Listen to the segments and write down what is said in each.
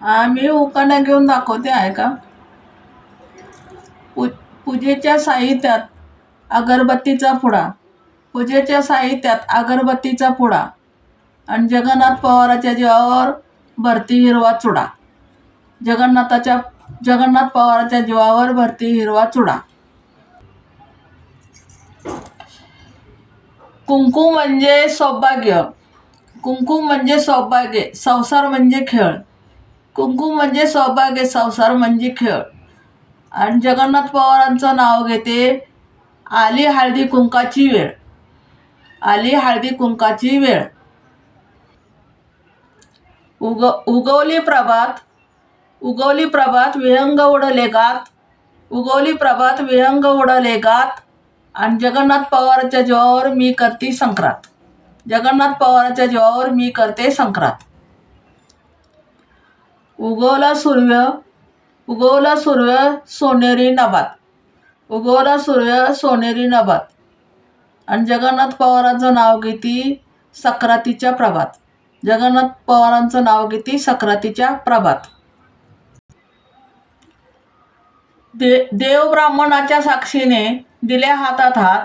आम्ही मी घेऊन दाखवते आहे का पू पूजेच्या साहित्यात अगरबत्तीचा पुडा. पूजेच्या साहित्यात अगरबत्तीचा पुडा. आणि जगन्नाथ पवाराच्या जीवावर भरती हिरवा चुडा. जगन्नाथाच्या जगन्नाथ पवाराच्या जीवावर भरती हिरवा चुडा. कुंकू म्हणजे सौभाग्य. कुंकू म्हणजे सौभाग्य. संसार म्हणजे खेळ. कुंकू म्हणजे सौभाग्य संसार म्हणजे खेळ. आणि जगन्नाथ पवारांचं नाव घेते आली हळदी कुंकाची वेळ. आली हळदी कुंकाची वेळ. उग उगवली प्रभात उगवली प्रभात विहंग उडले गात. उगवली प्रभात विहंग उडले गात. आणि जगन्नाथ पवारच्या जीवावर मी करते संक्रांत. जगन्नाथ पवारच्या जीवावर मी करते संक्रांत. उगवला सूर्य उगवला सूर्य सोनेरी नभात उगवला सूर्य सोनेरी नभात आणि जगन्नाथ पवारांचं नाव घेती सक्रातीच्या प्रभात. जगन्नाथ पवारांचं नाव घेती सक्रातीच्या प्रभात. दे देव ब्राह्मणाच्या साक्षीने दिल्या हातात हात.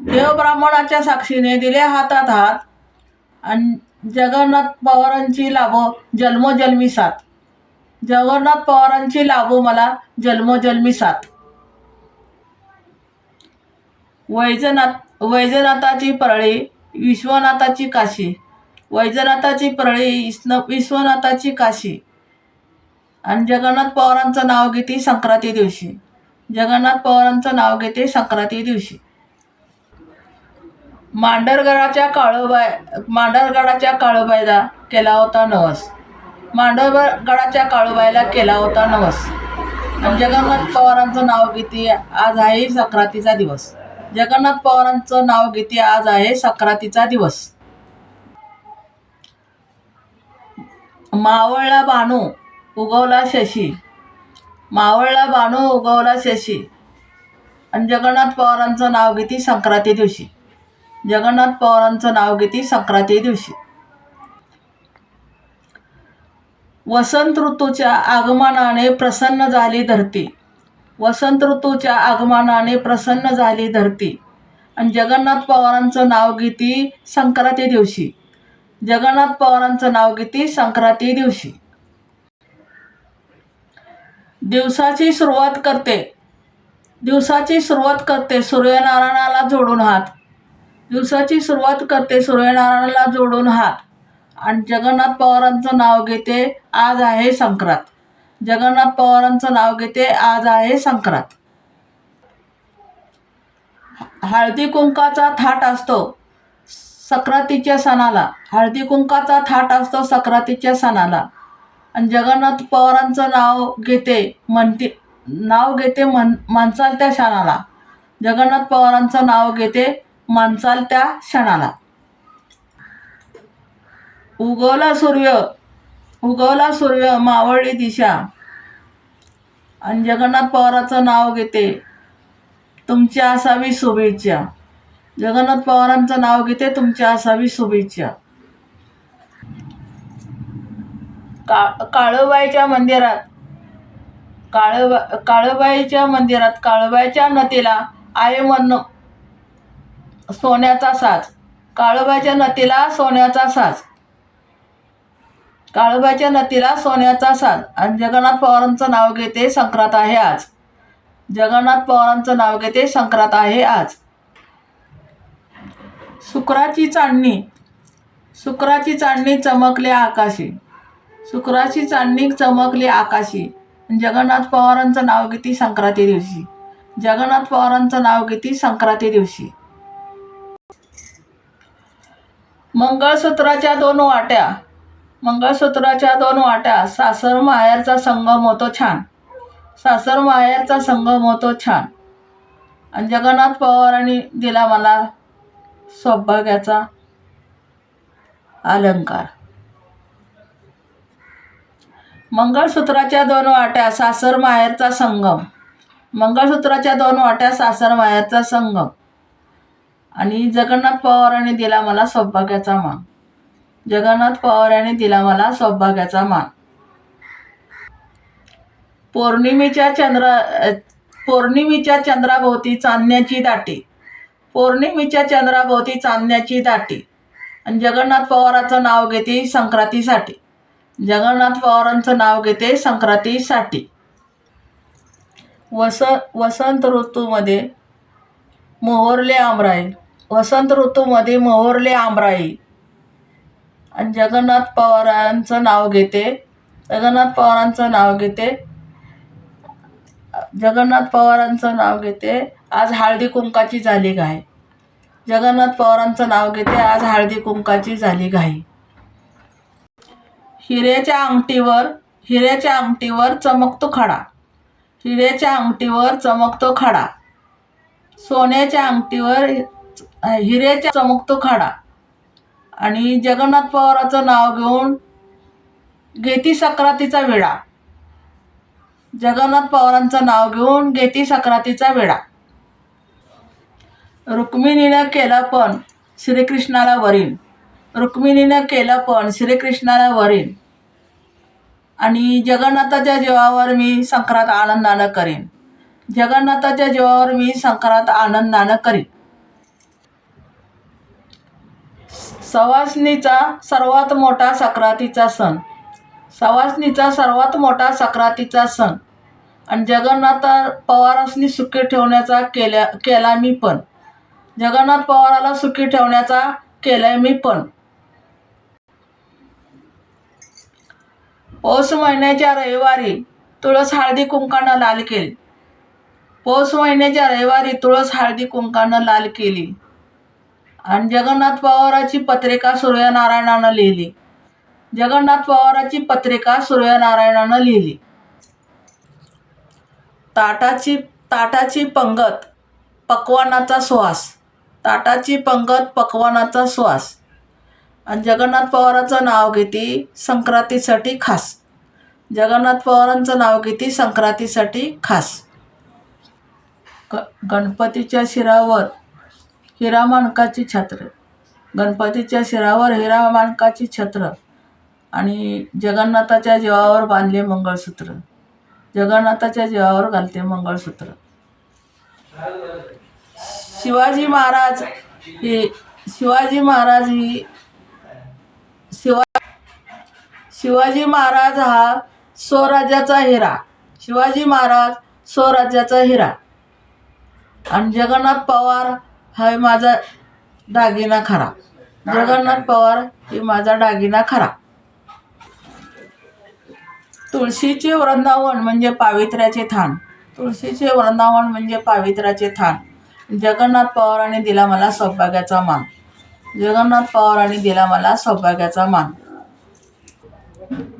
देव ब्राह्मणाच्या साक्षीने दिल्या हातात हात. आणि जगन्नाथ पवारांची लाभ जन्मजन्मी साथ. जगन्नाथ पवारांची लाभो मला जन्मोजन्मी साथ. वैजनाथ वैजनाथाची परळी विश्वनाथाची काशी. वैजनाथाची परळी विष्ण विश्वनाथाची काशी. आणि जगन्नाथ पवारांचं नाव घेते संक्रांती दिवशी. जगन्नाथ पवारांचं नाव घेते संक्रांती दिवशी. मांडरगडाच्या काळोबाय मांडरगडाच्या काळोबाईला केला होता नवस. मांडवगडाच्या काळूबाईला केला होता नवस. आणि जगन्नाथ पवारांचं नाव घेते आज आहे संक्रांतीचा दिवस. जगन्नाथ पवारांचं नाव घेते आज आहे संक्रांतीचा दिवस. मावळला बाणू उगवला शशी. मावळला बाणू उगवला शशी. आणि जगन्नाथ पवारांचं नाव घेते संक्रांती दिवशी. जगन्नाथ पवारांचं नाव घेते संक्रांती दिवशी. वसंत ऋतूच्या आगमनाने प्रसन्न झाली धरती. वसंत ऋतूच्या आगमनाने प्रसन्न झाली धरती. आणि जगन्नाथ पवारांचं नाव घेते संक्रांती दिवशी. जगन्नाथ पवारांचं नाव घेते संक्रांती दिवशी. दिवसाची सुरुवात करते. दिवसाची सुरुवात करते सूर्यनारायणाला जोडून हात. दिवसाची सुरुवात करते सूर्यनारायणाला जोडून हात. आणि जगन्नाथ पवारांचं नाव घेते आज आहे संक्रांत. जगन्नाथ पवारांचं नाव घेते आज आहे संक्रांत. हळदी कुंकाचा थाट असतो सक्रातीच्या सणाला. हळदी कुंकाचा थाट असतो सक्रातीच्या सणाला. आणि जगन्नाथ पवारांचं नाव घेते म्हणते नाव घेते मन माणसाल त्या क्षणाला. जगन्नाथ पवारांचं नाव घेते माणसाल त्या क्षणाला. उगवला सूर्य उगवला सूर्य मावळली दिशा. आणि जगन्नाथ पवाराचं नाव घेते. तुमची असावी शुभेच्छा जगन्नाथ पवारांचं नाव घेते तुमची असावी शुभेच्छा का काळोबाईच्या मंदिरात काळोबा काळोबाईच्या मंदिरात काळोबाईच्या नतीला आहे म्हण सोन्याचा साज. काळोबाईच्या नतीला सोन्याचा साज. काळूबाईच्या नदीला सोन्याचा साथ आणि जगन्नाथ पवारांचं नाव घेते संक्रांत आहे आज. जगन्नाथ पवारांचं नाव घेते संक्रांत आहे आज. शुक्राची चांदणी. शुक्राची चांदणी चमकली आकाशी. शुक्राची चांदणी चमकली आकाशी. जगन्नाथ पवारांचं नाव घेते संक्रांती दिवशी. जगन्नाथ पवारांचं नाव घेते संक्रांती दिवशी. मंगळसूत्राच्या दोन वाट्या. मंगळसूत्राच्या दोन वाट्या सासर माहेरचा संगम होतो छान. सासर माहेरचा संगम होतो छान. आणि जगन्नाथ पवारांनी दिला मला सौभाग्याचा अलंकार. मंगळसूत्राच्या दोन वाट्या सासर माहेरचा संगम. मंगळसूत्राच्या दोन वाट्या सासर माहेरचा संगम. आणि जगन्नाथ पवारांनी दिला मला सौभाग्याचा मांग जगन्नाथ पवारांनी दिला मला सौभाग्याचा मान. पौर्णिमेच्या चंद्र पौर्णिमेच्या चंद्राभोवती चांदण्याची दाटी. पौर्णिमेच्या चंद्राभोवती चांदण्याची दाटी. आणि जगन्नाथ पवाराचं नाव घेते संक्रांतीसाठी. जगन्नाथ पवारांचं नाव घेते संक्रांतीसाठी. वस वसंत ऋतूमध्ये मोहरले आमराई. वसंत ऋतूमध्ये मोहरले आमराई. आणि जगन्नाथ पवारांचं नाव घेते. जगन्नाथ पवारांचं नाव घेते. जगन्नाथ पवारांचं नाव घेते. आज हळदी कुंकाची झाली घाई. जगन्नाथ पवारांचं नाव घेते. आज हळदी कुंकाची झाली घाई. हिऱ्याच्या अंगठीवर हिऱ्याच्या अंगठीवर चमकतो खडा. हिऱ्याच्या अंगठीवर चमकतो खडा. सोन्याच्या अंगठीवर हिऱ्याच्या चमकतो खडा. आणि जगन्नाथ पवाराचं नाव घेऊन घेती सक्रातीचा वेळा जगन्नाथ पवारांचं नाव घेऊन घेती सक्रातीचा वेळा रुक्मिणीनं केलं पण श्रीकृष्णाला वरील रुक्मिणीनं केलं पण श्रीकृष्णाला वरील आणि जगन्नाथाच्या जीवावर मी संक्रांत आनंदानं करीन. जगन्नाथाच्या जीवावर मी संक्रांत आनंदानं करीन. सवासणीचा सर्वात मोठा सक्रातीचा सण. सवासणीचा सर्वात मोठा सक्रातीचा सण. आणि जगन्नाथ पवारासनी सुखी ठेवण्याचा केल्या केला मी पण. जगन्नाथ पवाराला सुखी ठेवण्याचा केलाय मी पण. पौष महिन्याच्या रविवारी तुळस हळदी कुंकानं लाल केली. पौष महिन्याच्या रविवारी तुळस हळदी कुंकानं लाल केली. आणि जगन्नाथ पवाराची पत्रिका सूर्यनारायणानं लिहिली. जगन्नाथ पवाराची पत्रिका सूर्यनारायणानं लिहिली. ताटाची ताटाची पंगत पक्वानाचा श्वास. ताटाची पंगत पक्वानाचा श्वास. आणि जगन्नाथ पवारांचं नाव घेते संक्रांतीसाठी खास. जगन्नाथ पवारांचं नाव घेते संक्रांतीसाठी खास. ग गणपतीच्या शिरावर हिरामानकाची छत्र. गणपतीच्या शिरावर हिरामानकाची छत्र आणि जगन्नाथाच्या जीवावर बांधले मंगळसूत्र. जगन्नाथाच्या जीवावर घालते मंगळसूत्र. शिवाजी महाराज हे शिवाजी महाराज ही शिवा शिवाजी महाराज हा स्वराज्याचा हिरा. शिवाजी महाराज स्वराज्याचा हिरा. आणि जगन्नाथ पवार हा माझा दागिना खरा. जगन्नाथ पवार हे माझा दागिना खरा. तुळशीचे वृंदावन म्हणजे पावित्र्याचे थान. तुळशीचे वृंदावन म्हणजे पावित्र्याचे थान. जगन्नाथ पवारांनी दिला मला सौभाग्याचा मान. जगन्नाथ पवारांनी दिला मला सौभाग्याचा मान.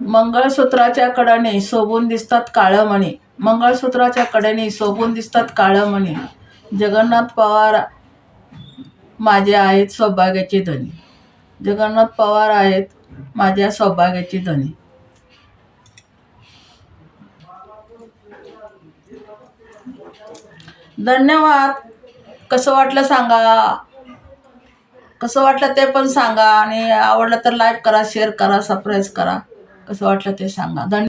मंगळसूत्राच्या कडाने शोभून दिसतात काळं मणी मंगळसूत्राच्या कडेने शोभून दिसतात काळं मणी जगन्नाथ पवार माझे आहेत सौभाग्याचे धनी जगन्नाथ पवार आहेत माझ्या सौभाग्याची धनी धन्यवाद. कसं वाटलं सांगा. कसं वाटलं ते पण सांगा आणि आवडलं तर लाईक करा शेअर करा सबस्क्राईब करा. कसं वाटलं ते सांगा. धन्य